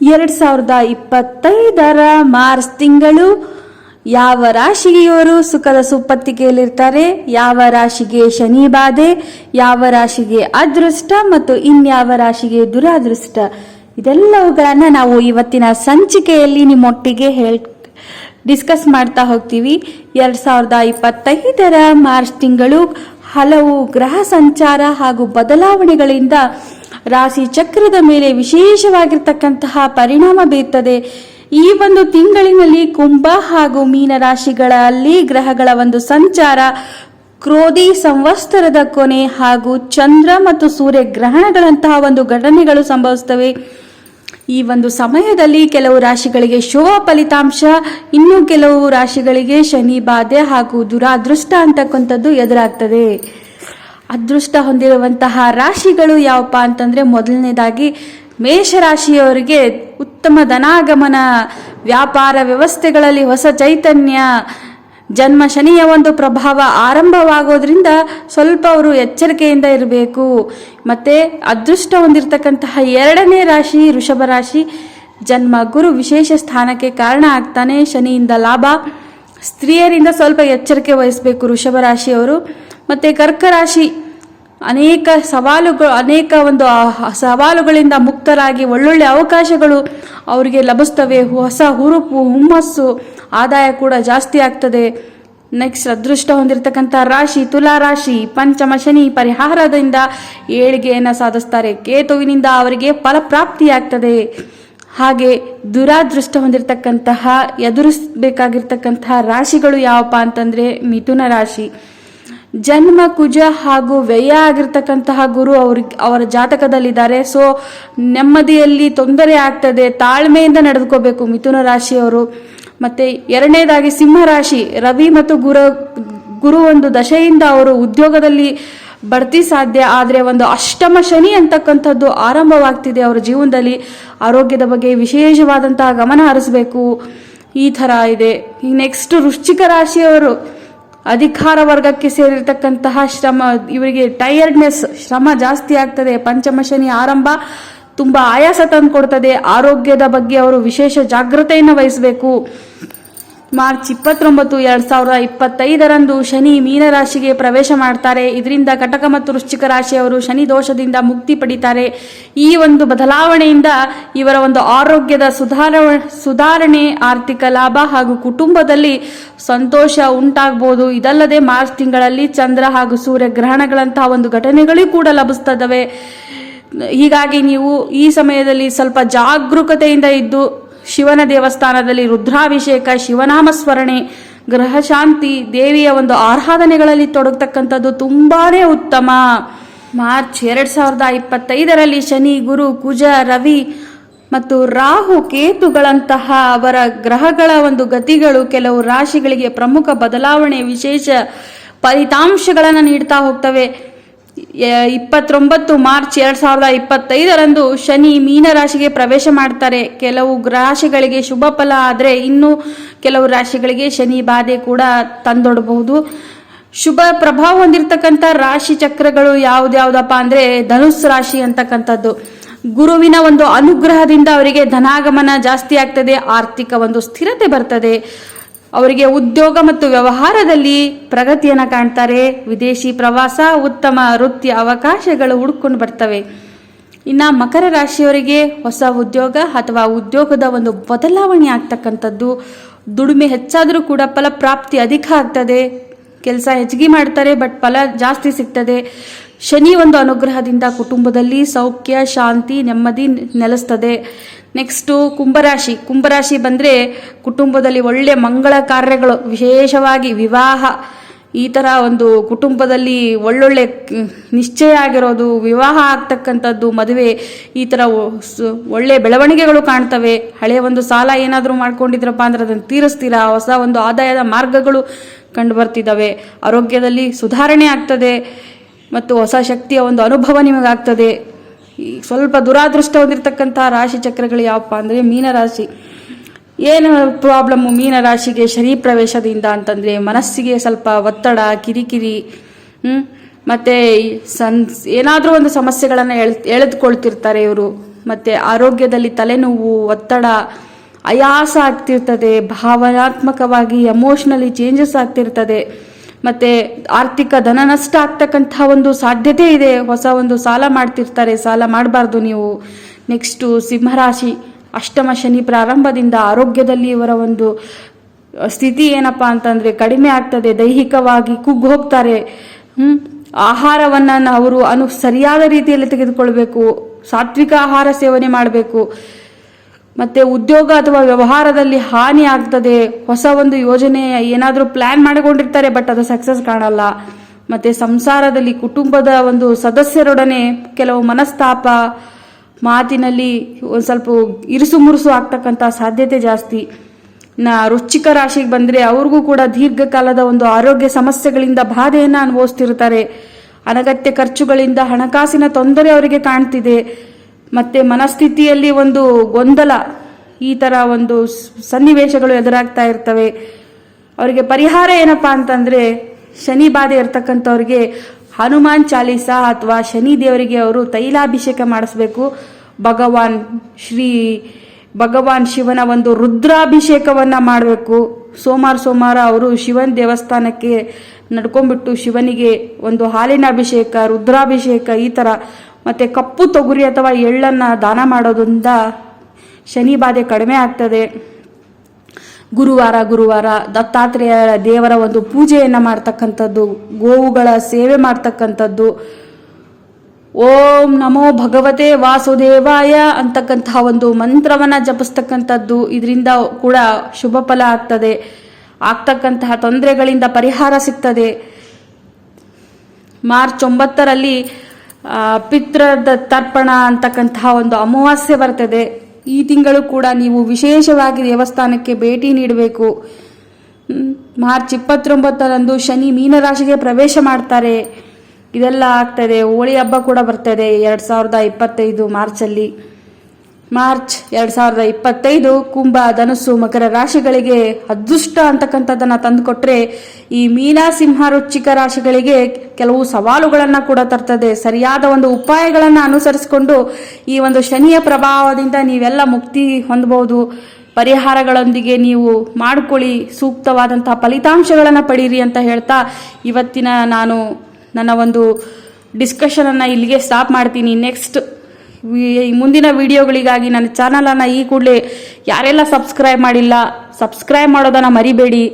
ಎರಡ್ ಸಾವಿರದ ಇಪ್ಪತ್ತೈದರ ಮಾರ್ಚ್ ತಿಂಗಳು ಯಾವ ರಾಶಿಗೆ ಇವರು ಸುಖದ ಸುಪ್ಪತ್ತಿಗೆಯಲ್ಲಿರ್ತಾರೆ ಯಾವ ರಾಶಿಗೆ ಶನಿ ಬಾಧೆ, ಯಾವ ರಾಶಿಗೆ ಅದೃಷ್ಟ ಮತ್ತು ಇನ್ಯಾವ ರಾಶಿಗೆ ದುರಾದೃಷ್ಟ? ಇದೆಲ್ಲವುಗಳನ್ನು ನಾವು ಇವತ್ತಿನ ಸಂಚಿಕೆಯಲ್ಲಿ ನಿಮ್ಮೊಟ್ಟಿಗೆ ಹೇಳ್, ಡಿಸ್ಕಸ್ ಮಾಡ್ತಾ ಹೋಗ್ತೀವಿ. ಎರಡ್ ಸಾವಿರದ ಇಪ್ಪತ್ತೈದರ ಮಾರ್ಚ್ ತಿಂಗಳು ಹಲವು ಗ್ರಹ ಸಂಚಾರ ಹಾಗೂ ಬದಲಾವಣೆಗಳಿಂದ ರಾಶಿ ಚಕ್ರದ ಮೇಲೆ ವಿಶೇಷವಾಗಿರ್ತಕ್ಕಂತಹ ಪರಿಣಾಮ ಬೀರ್ತದೆ. ಈ ಒಂದು ತಿಂಗಳಿನಲ್ಲಿ ಕುಂಭ ಹಾಗೂ ಮೀನ ರಾಶಿಗಳಲ್ಲಿ ಗ್ರಹಗಳ ಒಂದು ಸಂಚಾರ, ಕ್ರೋಧಿ ಸಂವತ್ಸರದ ಕೊನೆ ಹಾಗೂ ಚಂದ್ರ ಮತ್ತು ಸೂರ್ಯ ಗ್ರಹಣಗಳಂತಹ ಒಂದು ಘಟನೆಗಳು ಸಂಭವಿಸುತ್ತವೆ. ಈ ಒಂದು ಸಮಯದಲ್ಲಿ ಕೆಲವು ರಾಶಿಗಳಿಗೆ ಶುಭ ಫಲಿತಾಂಶ, ಇನ್ನು ಕೆಲವು ರಾಶಿಗಳಿಗೆ ಶನಿ ಬಾಧೆ ಹಾಗೂ ದುರಾದೃಷ್ಟ ಅಂತಕ್ಕಂಥದ್ದು ಎದುರಾಗ್ತದೆ. ಅದೃಷ್ಟ ಹೊಂದಿರುವಂತಹ ರಾಶಿಗಳು ಯಾವಪ್ಪ ಅಂತಂದ್ರೆ ಮೊದಲನೇದಾಗಿ ಮೇಷರಾಶಿಯವರಿಗೆ ಉತ್ತಮ ಧನಾಗಮನ ವ್ಯಾಪಾರ ವ್ಯವಸ್ಥೆಗಳಲ್ಲಿ ಹೊಸ ಚೈತನ್ಯ, ಜನ್ಮ ಶನಿಯ ಒಂದು ಪ್ರಭಾವ ಆರಂಭವಾಗೋದ್ರಿಂದ ಸ್ವಲ್ಪ ಅವರು ಎಚ್ಚರಿಕೆಯಿಂದ ಇರಬೇಕು. ಮತ್ತೆ ಅದೃಷ್ಟ ಹೊಂದಿರತಕ್ಕಂತಹ ಎರಡನೇ ರಾಶಿ ಋಷಭ ರಾಶಿ, ಜನ್ಮ ಗುರು ವಿಶೇಷ ಸ್ಥಾನಕ್ಕೆ ಕಾರಣ ಆಗ್ತಾನೆ ಶನಿಯಿಂದ ಲಾಭ. ಸ್ತ್ರೀಯರಿಂದ ಸ್ವಲ್ಪ ಎಚ್ಚರಿಕೆ ವಹಿಸಬೇಕು ವೃಷಭ ರಾಶಿಯವರು. ಮತ್ತೆ ಕರ್ಕ ರಾಶಿ ಅನೇಕ ಸವಾಲುಗಳು, ಅನೇಕ ಒಂದು ಸವಾಲುಗಳಿಂದ ಮುಕ್ತರಾಗಿ ಒಳ್ಳೊಳ್ಳೆ ಅವಕಾಶಗಳು ಅವರಿಗೆ ಲಭಿಸ್ತವೆ. ಹೊಸ ಹುರುಪು, ಹುಮ್ಮಸ್ಸು, ಆದಾಯ ಕೂಡ ಜಾಸ್ತಿ ಆಗ್ತದೆ. ನೆಕ್ಸ್ಟ್ ಅದೃಷ್ಟ ಹೊಂದಿರತಕ್ಕಂಥ ರಾಶಿ, ತುಲಾ ರಾಶಿ, ಪಂಚಮ ಶನಿ ಪರಿಹಾರದಿಂದ ಏಳಿಗೆಯನ್ನು ಸಾಧಿಸ್ತಾರೆ. ಕೇತುವಿನಿಂದ ಅವರಿಗೆ ಫಲಪ್ರಾಪ್ತಿಯಾಗ್ತದೆ ಹಾಗೆ ದುರಾದೃಷ್ಟ ಹೊಂದಿರತಕ್ಕಂತಹ, ಎದುರಿಸಬೇಕಾಗಿರ್ತಕ್ಕಂತಹ ರಾಶಿಗಳು ಯಾವಪ್ಪ ಅಂತಂದರೆ ಮಿಥುನ ರಾಶಿ. ಜನ್ಮ, ಕುಜ ಹಾಗೂ ವ್ಯಯ ಆಗಿರ್ತಕ್ಕಂತಹ ಗುರು ಅವ್ರಿಗೆ ಅವರ ಜಾತಕದಲ್ಲಿದ್ದಾರೆ. ಸೊ ನೆಮ್ಮದಿಯಲ್ಲಿ ತೊಂದರೆ ಆಗ್ತದೆ, ತಾಳ್ಮೆಯಿಂದ ನಡೆದುಕೋಬೇಕು ಮಿಥುನ ರಾಶಿಯವರು. ಮತ್ತೆ ಎರಡನೇದಾಗಿ ಸಿಂಹ ರಾಶಿ, ರವಿ ಮತ್ತು ಗುರು ಗುರು ಒಂದು ದಶೆಯಿಂದ ಅವರು ಉದ್ಯೋಗದಲ್ಲಿ ಬಡ್ತಿ ಸಾಧ್ಯ, ಆದರೆ ಒಂದು ಅಷ್ಟಮ ಶನಿ ಅಂತಕ್ಕಂಥದ್ದು ಆರಂಭವಾಗ್ತಿದೆ ಅವರ ಜೀವನದಲ್ಲಿ. ಆರೋಗ್ಯದ ಬಗ್ಗೆ ವಿಶೇಷವಾದಂತಹ ಗಮನ ಹರಿಸಬೇಕು. ಈ ಥರ ಇದೆ. ಈ ನೆಕ್ಸ್ಟ್ ವೃಶ್ಚಿಕ ರಾಶಿಯವರು ಅಧಿಕಾರ ವರ್ಗಕ್ಕೆ ಸೇರಿರ್ತಕ್ಕಂತಹ ಶ್ರಮ, ಇವರಿಗೆ ಟೈರ್ಡ್ನೆಸ್ ಶ್ರಮ ಜಾಸ್ತಿ ಆಗ್ತದೆ. ಪಂಚಮ ಶನಿ ಆರಂಭ ತುಂಬಾ ಆಯಾಸ ತಂದು ಕೊಡ್ತದೆ ಆರೋಗ್ಯದ ಬಗ್ಗೆ ಅವರು ವಿಶೇಷ ಜಾಗ್ರತೆಯನ್ನು ವಹಿಸಬೇಕು. ಮಾರ್ಚ್ ಇಪ್ಪತ್ತೊಂಬತ್ತು ಎರಡ್ ಸಾವಿರದ ಇಪ್ಪತ್ತೈದರಂದು ಶನಿ ಮೀನರಾಶಿಗೆ ಪ್ರವೇಶ ಮಾಡ್ತಾರೆ. ಇದರಿಂದ ಕಟಕ ಮತ್ತು ವೃಶ್ಚಿಕ ರಾಶಿಯವರು ಶನಿ ದೋಷದಿಂದ ಮುಕ್ತಿ ಪಡಿತಾರೆ. ಈ ಒಂದು ಬದಲಾವಣೆಯಿಂದ ಇವರ ಒಂದು ಆರೋಗ್ಯದ ಸುಧಾರ ಸುಧಾರಣೆ, ಆರ್ಥಿಕ ಲಾಭ ಹಾಗೂ ಕುಟುಂಬದಲ್ಲಿ ಸಂತೋಷ ಉಂಟಾಗಬಹುದು ಇದಲ್ಲದೆ ಮಾರ್ಚ್ ತಿಂಗಳಲ್ಲಿ ಚಂದ್ರ ಹಾಗೂ ಸೂರ್ಯ ಗ್ರಹಣಗಳಂತಹ ಒಂದು ಘಟನೆಗಳು ಕೂಡ ಲಭಿಸ್ತದವೆ. ಹೀಗಾಗಿ ನೀವು ಈ ಸಮಯದಲ್ಲಿ ಸ್ವಲ್ಪ ಜಾಗರೂಕತೆಯಿಂದ ಇದ್ದು ಶಿವನ ದೇವಸ್ಥಾನದಲ್ಲಿ ರುದ್ರಾಭಿಷೇಕ ಶಿವನಾಮ ಸ್ಮರಣೆ ಗ್ರಹ ಶಾಂತಿ ದೇವಿಯ ಒಂದು ಆರಾಧನೆಗಳಲ್ಲಿ ತೊಡಗತಕ್ಕಂಥದ್ದು ತುಂಬಾನೇ ಉತ್ತಮ. ಮಾರ್ಚ್ ಎರಡ್ ಸಾವಿರದ ಇಪ್ಪತ್ತೈದರಲ್ಲಿ ಶನಿ, ಗುರು, ಕುಜ, ರವಿ ಮತ್ತು ರಾಹು ಕೇತುಗಳಂತಹ ಅವರ ಗ್ರಹಗಳ ಒಂದು ಗತಿಗಳು ಕೆಲವು ರಾಶಿಗಳಿಗೆ ಪ್ರಮುಖ ಬದಲಾವಣೆ ವಿಶೇಷ ಫಲಿತಾಂಶಗಳನ್ನು ನೀಡ್ತಾ ಹೋಗ್ತವೆ. ಇಪ್ಪತ್ತೊಂಬತ್ತು ಮಾರ್ಚ್ ಎರಡ್ ಸಾವಿರದ ಇಪ್ಪತ್ತೈದರಂದು ಶನಿ ಮೀನರಾಶಿಗೆ ಪ್ರವೇಶ ಮಾಡ್ತಾರೆ. ಕೆಲವು ರಾಶಿಗಳಿಗೆ ಶುಭ ಫಲ, ಆದರೆ ಇನ್ನು ಕೆಲವು ರಾಶಿಗಳಿಗೆ ಶನಿ ಬಾಧೆ ಕೂಡ ತಂದೊಡಬಹುದು. ಶುಭ ಪ್ರಭಾವ ಹೊಂದಿರತಕ್ಕಂಥ ರಾಶಿ ಚಕ್ರಗಳು ಯಾವ್ದ್ಯಾವ್ದಪ್ಪ ಅಂದ್ರೆ ಧನುಸ್ ರಾಶಿ ಅಂತಕ್ಕಂಥದ್ದು. ಗುರುವಿನ ಒಂದು ಅನುಗ್ರಹದಿಂದ ಅವರಿಗೆ ಧನಾಗಮನ ಜಾಸ್ತಿ ಆಗ್ತದೆ, ಆರ್ಥಿಕ ಒಂದು ಸ್ಥಿರತೆ ಬರ್ತದೆ. ಅವರಿಗೆ ಉದ್ಯೋಗ ಮತ್ತು ವ್ಯವಹಾರದಲ್ಲಿ ಪ್ರಗತಿಯನ್ನು ಕಾಣ್ತಾರೆ. ವಿದೇಶಿ ಪ್ರವಾಸ, ಉತ್ತಮ ವೃತ್ತಿ ಅವಕಾಶಗಳು ಹುಡ್ಕೊಂಡು ಬರ್ತವೆ. ಇನ್ನು ಮಕರ ರಾಶಿಯವರಿಗೆ ಹೊಸ ಉದ್ಯೋಗ ಅಥವಾ ಉದ್ಯೋಗದ ಒಂದು ಬದಲಾವಣೆ ಆಗ್ತಕ್ಕಂಥದ್ದು. ದುಡಿಮೆ ಹೆಚ್ಚಾದರೂ ಕೂಡ ಫಲಪ್ರಾಪ್ತಿ ಅಧಿಕ ಆಗ್ತದೆ. ಕೆಲಸ ಹೆಚ್ಚಿಗೆ ಮಾಡ್ತಾರೆ, ಬಟ್ ಫಲ ಜಾಸ್ತಿ ಸಿಗ್ತದೆ. ಶನಿ ಒಂದು ಅನುಗ್ರಹದಿಂದ ಕುಟುಂಬದಲ್ಲಿ ಸೌಖ್ಯ, ಶಾಂತಿ, ನೆಮ್ಮದಿ ನೆಲೆಸ್ತದೆ. ನೆಕ್ಸ್ಟು ಕುಂಭರಾಶಿ. ಕುಂಭರಾಶಿ ಬಂದರೆ ಕುಟುಂಬದಲ್ಲಿ ಒಳ್ಳೆಯ ಮಂಗಳ ಕಾರ್ಯಗಳು, ವಿಶೇಷವಾಗಿ ವಿವಾಹ. ಈ ಥರ ಒಂದು ಕುಟುಂಬದಲ್ಲಿ ಒಳ್ಳೊಳ್ಳೆ ನಿಶ್ಚಯ ಆಗಿರೋದು, ವಿವಾಹ ಆಗ್ತಕ್ಕಂಥದ್ದು, ಮದುವೆ. ಈ ಥರ ಒಳ್ಳೆ ಬೆಳವಣಿಗೆಗಳು ಕಾಣ್ತವೆ. ಹಳೆಯ ಒಂದು ಸಾಲ ಏನಾದರೂ ಮಾಡ್ಕೊಂಡಿದ್ರಪ್ಪ ಅಂದ್ರೆ ಅದನ್ನು ತೀರಿಸ್ತೀರಾ? ಹೊಸ ಒಂದು ಆದಾಯದ ಮಾರ್ಗಗಳು ಕಂಡು ಬರ್ತಿದ್ದಾವೆ ಆರೋಗ್ಯದಲ್ಲಿ ಸುಧಾರಣೆ ಆಗ್ತದೆ. ಮತ್ತು ಹೊಸ ಶಕ್ತಿಯ ಒಂದು ಅನುಭವ ನಿಮಗಾಗ್ತದೆ. ಈ ಸ್ವಲ್ಪ ದುರಾದೃಷ್ಟ ಹೊಂದಿರತಕ್ಕಂಥ ರಾಶಿ ಚಕ್ರಗಳು ಯಾವಪ್ಪ ಅಂದರೆ ಮೀನರಾಶಿ. ಏನು ಪ್ರಾಬ್ಲಮ್ಮು ಮೀನರಾಶಿಗೆ ಶನಿ ಪ್ರವೇಶದಿಂದ ಅಂತಂದರೆ ಮನಸ್ಸಿಗೆ ಸ್ವಲ್ಪ ಒತ್ತಡ, ಕಿರಿಕಿರಿ ಮತ್ತು ಸನ್, ಏನಾದರೂ ಒಂದು ಸಮಸ್ಯೆಗಳನ್ನು ಎಳ್, ಎಳೆದುಕೊಳ್ತಿರ್ತಾರೆ ಇವರು. ಮತ್ತು ಆರೋಗ್ಯದಲ್ಲಿ ತಲೆನೋವು, ಒತ್ತಡ ಆಯಾಸ ಆಗ್ತಿರ್ತದೆ, ಭಾವನಾತ್ಮಕವಾಗಿ ಎಮೋಷ್ನಲಿ ಚೇಂಜಸ್ ಆಗ್ತಿರ್ತದೆ. ಮತ್ತು ಆರ್ಥಿಕ ಧನ ನಷ್ಟ ಆಗ್ತಕ್ಕಂಥ ಒಂದು ಸಾಧ್ಯತೆ ಇದೆ. ಹೊಸ ಒಂದು ಸಾಲ ಮಾಡ್ತಿರ್ತಾರೆ. ಸಾಲ ಮಾಡಬಾರ್ದು ನೀವು. ನೆಕ್ಸ್ಟು ಸಿಂಹರಾಶಿ, ಅಷ್ಟಮ ಶನಿ ಪ್ರಾರಂಭದಿಂದ ಆರೋಗ್ಯದಲ್ಲಿ ಇವರ ಒಂದು ಸ್ಥಿತಿ ಏನಪ್ಪ ಅಂತಂದ್ರೆ ಕಡಿಮೆ ಆಗ್ತದೆ. ದೈಹಿಕವಾಗಿ ಕುಗ್ಗು ಹೋಗ್ತಾರೆ ಹ್ಮ್? ಆಹಾರವನ್ನ ಅವರು ಅನು, ಸರಿಯಾದ ರೀತಿಯಲ್ಲಿ ತೆಗೆದುಕೊಳ್ಬೇಕು. ಸಾತ್ವಿಕ ಆಹಾರ ಸೇವನೆ ಮಾಡಬೇಕು. ಮತ್ತೆ ಉದ್ಯೋಗ ಅಥವಾ ವ್ಯವಹಾರದಲ್ಲಿ ಹಾನಿ ಆಗ್ತದೆ, ಹೊಸ ಒಂದು ಯೋಜನೆ ಏನಾದರೂ ಪ್ಲಾನ್ ಮಾಡಿಕೊಂಡಿರ್ತಾರೆ ಬಟ್ ಅದು ಸಕ್ಸಸ್ ಕಾಣಲ್ಲ. ಮತ್ತೆ ಸಂಸಾರದಲ್ಲಿ ಕುಟುಂಬದ ಒಂದು ಸದಸ್ಯರೊಡನೆ ಕೆಲವು ಮನಸ್ತಾಪ, ಮಾತಿನಲ್ಲಿ ಒಂದು ಸ್ವಲ್ಪ ಇರುಸು ಮುರುಸು ಆಗ್ತಕ್ಕಂಥ ಸಾಧ್ಯತೆ ಜಾಸ್ತಿ. ನಾ ರುಚಿಕ ರಾಶಿಗೆ ಬಂದರೆ ಅವ್ರಿಗೂ ಕೂಡ ದೀರ್ಘಕಾಲದ ಒಂದು ಆರೋಗ್ಯ ಸಮಸ್ಯೆಗಳಿಂದ ಬಾಧೆಯನ್ನು ಅನುಭವಿಸ್ತಿರ್ತಾರೆ. ಅನಗತ್ಯ ಖರ್ಚುಗಳಿಂದ ಹಣಕಾಸಿನ ತೊಂದರೆ ಅವರಿಗೆ ಕಾಣ್ತಿದೆ. ಮತ್ತೆ ಮನಸ್ಥಿತಿಯಲ್ಲಿ ಒಂದು ಗೊಂದಲ, ಈ ಥರ ಒಂದು ಸನ್ನಿವೇಶಗಳು ಎದುರಾಗ್ತಾ ಇರ್ತವೆ. ಅವರಿಗೆ ಪರಿಹಾರ ಏನಪ್ಪಾ ಅಂತಂದ್ರೆ, ಶನಿ ಬಾಧೆ ಇರ್ತಕ್ಕಂಥವ್ರಿಗೆ ಹನುಮಾನ್ ಚಾಲೀಸ ಅಥವಾ ಶನಿ ದೇವರಿಗೆ ಅವರು ತೈಲಾಭಿಷೇಕ ಮಾಡಿಸ್ಬೇಕು. ಭಗವಾನ್ ಶ್ರೀ, ಭಗವಾನ್ ಶಿವನ ಒಂದು ರುದ್ರಾಭಿಷೇಕವನ್ನು ಮಾಡಬೇಕು. ಸೋಮವಾರ ಸೋಮವಾರ ಅವರು ಶಿವನ ದೇವಸ್ಥಾನಕ್ಕೆ ನಡ್ಕೊಂಡ್ಬಿಟ್ಟು ಶಿವನಿಗೆ ಒಂದು ಹಾಲಿನ ಅಭಿಷೇಕ, ರುದ್ರಾಭಿಷೇಕ ಈ ಥರ ಮತ್ತೆ ಕಪ್ಪು ತೊಗರಿ ಅಥವಾ ಎಳ್ಳನ್ನ ದಾನ ಮಾಡೋದ್ರಿಂದ ಶನಿ ಬಾಧೆ ಕಡಿಮೆ ಆಗ್ತದೆ. ಗುರುವಾರ ಗುರುವಾರ ದತ್ತಾತ್ರೇಯ ದೇವರ ಒಂದು ಪೂಜೆಯನ್ನ ಮಾಡ್ತಕ್ಕಂಥದ್ದು, ಗೋವುಗಳ ಸೇವೆ ಮಾಡ್ತಕ್ಕಂಥದ್ದು. ಓಂ ನಮೋ ಭಗವತೆ ವಾಸುದೇವಾಯ ಅಂತಕ್ಕಂತಹ ಒಂದು ಮಂತ್ರವನ್ನ ಜಪಿಸ್ತಕ್ಕಂಥದ್ದು. ಇದರಿಂದ ಕೂಡ ಶುಭ ಫಲ ಆಗ್ತದೆ. ಆಗ್ತಕ್ಕಂತಹ ತೊಂದರೆಗಳಿಂದ ಪರಿಹಾರ ಸಿಗ್ತದೆ. ಮಾರ್ಚ್ ಒಂಬತ್ತರಲ್ಲಿ ಆ, ಪಿತೃದ ತರ್ಪಣ ಅಂತಕ್ಕಂತಹ ಒಂದು ಅಮಾವಾಸ್ಯೆ ಬರ್ತದೆ. ಈ ತಿಂಗಳು ಕೂಡ ನೀವು ವಿಶೇಷವಾಗಿ ದೇವಸ್ಥಾನಕ್ಕೆ ಭೇಟಿ ನೀಡಬೇಕು. ಮಾರ್ಚ್ ಇಪ್ಪತ್ತೊಂಬತ್ತರಂದು ಶನಿ ಮೀನರಾಶಿಗೆ ಪ್ರವೇಶ ಮಾಡ್ತಾರೆ. ಇದೆಲ್ಲ ಆಗ್ತದೆ. ಹೋಳಿ ಹಬ್ಬ ಕೂಡ ಬರ್ತದೆ. ಎರಡು ಸಾವಿರದ ಇಪ್ಪತ್ತೈದು ಮಾರ್ಚಲ್ಲಿ. ಮಾರ್ಚ್ ಎರಡ್ ಸಾವಿರದ ಇಪ್ಪತ್ತೈದು ಕುಂಭ ಧನುಸ್ಸು ಮಕರ ರಾಶಿಗಳಿಗೆ ಅದೃಷ್ಟ ಅಂತಕ್ಕಂಥದ್ದನ್ನು ತಂದುಕೊಟ್ರೆ ಈ ಮೀನಾ ಸಿಂಹ ರುಚಿಕ ರಾಶಿಗಳಿಗೆ ಕೆಲವು ಸವಾಲುಗಳನ್ನು ಕೂಡ ತರ್ತದೆ. ಸರಿಯಾದ ಒಂದು ಉಪಾಯಗಳನ್ನು ಅನುಸರಿಸಿಕೊಂಡು ಈ ಒಂದು ಶನಿಯ ಪ್ರಭಾವದಿಂದ ನೀವೆಲ್ಲ ಮುಕ್ತಿ ಹೊಂದಬಹುದು. ಪರಿಹಾರಗಳೊಂದಿಗೆ ನೀವು ಮಾಡ್ಕೊಳ್ಳಿ. ಸೂಕ್ತವಾದಂತಹ ಫಲಿತಾಂಶಗಳನ್ನು ಪಡೀರಿ ಅಂತ ಹೇಳ್ತಾ ಇವತ್ತಿನ ನಾನು ನನ್ನ ಒಂದು ಡಿಸ್ಕಷನನ್ನು ಇಲ್ಲಿಗೆ ಸ್ಟಾಪ್ ಮಾಡ್ತೀನಿ. ನೆಕ್ಸ್ಟ್ ಮುಂದಿನ ವಿಡಿಯೋಗಳಿಗಾಗಿ ನನ್ನ ಚಾನಲನ್ನು ಈ ಕೂಡಲೇ ಯಾರೆಲ್ಲ ಸಬ್ಸ್ಕ್ರೈಬ್ ಮಾಡಿಲ್ಲ, ಸಬ್ಸ್ಕ್ರೈಬ್ ಮಾಡೋದನ್ನು ಮರಿಬೇಡಿ.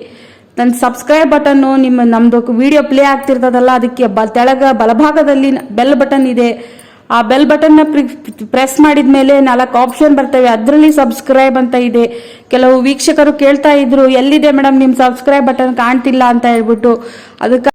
ನನ್ನ ಸಬ್ಸ್ಕ್ರೈಬ್ ಬಟನ್ನು ನಿಮ್ಮ ನಮ್ಮದು ವಿಡಿಯೋ ಪ್ಲೇ ಆಗ್ತಿರ್ತದಲ್ಲ, ಅದಕ್ಕೆ ಬ, ತೆಳಗ ಬಲಭಾಗದಲ್ಲಿ ಬೆಲ್ ಬಟನ್ ಇದೆ. ಆ ಬೆಲ್ ಬಟನ್ನ ಪ್ರೆಸ್ ಮಾಡಿದ ಮೇಲೆ ನಾಲ್ಕು ಆಪ್ಷನ್ ಬರ್ತವೆ. ಅದರಲ್ಲಿ ಸಬ್ಸ್ಕ್ರೈಬ್ ಅಂತ ಇದೆ. ಕೆಲವು ವೀಕ್ಷಕರು ಕೇಳ್ತಾ ಇದ್ರು, ಎಲ್ಲಿದೆ ಮೇಡಮ್ ನಿಮ್ಮ ಸಬ್ಸ್ಕ್ರೈಬ್ ಬಟನ್ ಕಾಣ್ತಿಲ್ಲ ಅಂತ ಹೇಳ್ಬಿಟ್ಟು. ಅದಕ್ಕೆ